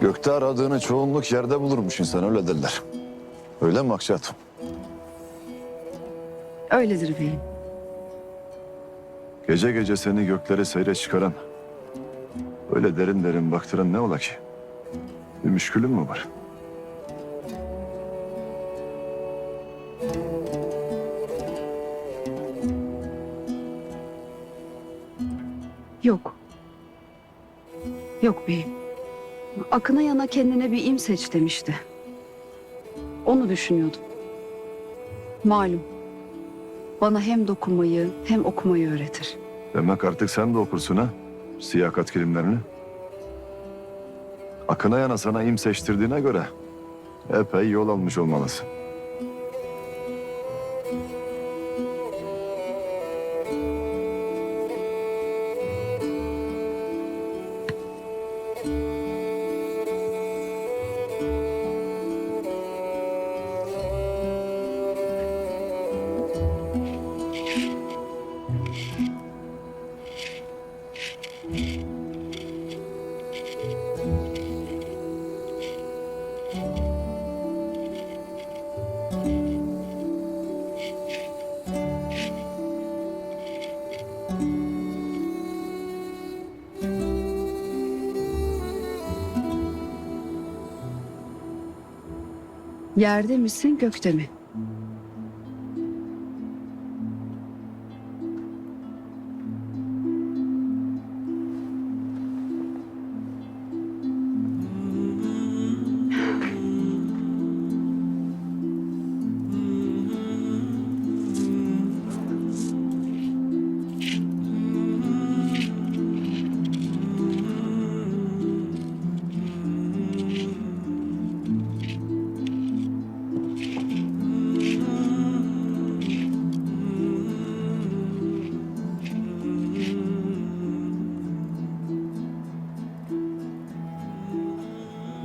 Gökte aradığını çoğunluk yerde bulurmuş insan öyle derler. Öyle mi Akşat? Öyledir beyim. Gece gece seni göklere seyre çıkaran, öyle derin derin baktıran ne ola ki? Bir müşkülün mü var? Yok. Yok beyim. Akına yana kendine bir im seç demişti. Onu düşünüyordum. Malum. Bana hem dokunmayı hem okumayı öğretir. Demek artık sen de okursun ha? Siyakat kilimlerini. Akına yana sana im seçtirdiğine göre epey yol almış olmalısın. Yerde misin gökte mi?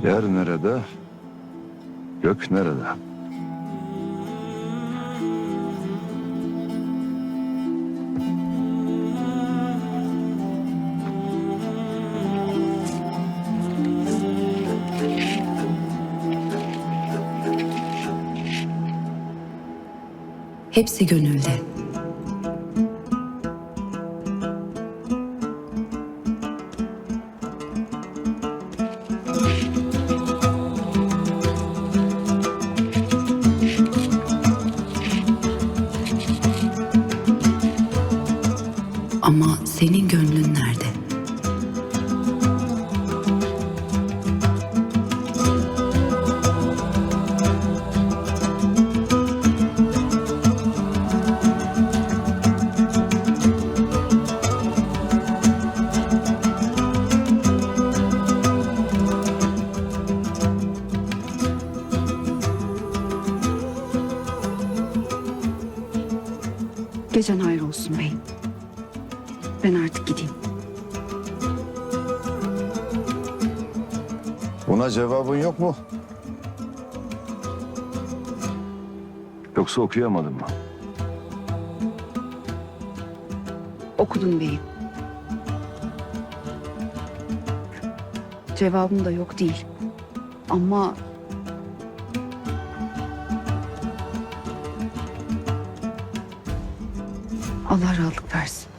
Yer nerede? Gök nerede? Hepsi gönülde. Ama senin gönlün nerede? Gecen hayır olsun beyim. Ben artık gideyim. Buna cevabın yok mu? Yoksa okuyamadın mı? Okudum beyim. Cevabım da yok değil. Ama Allah rahatlık versin.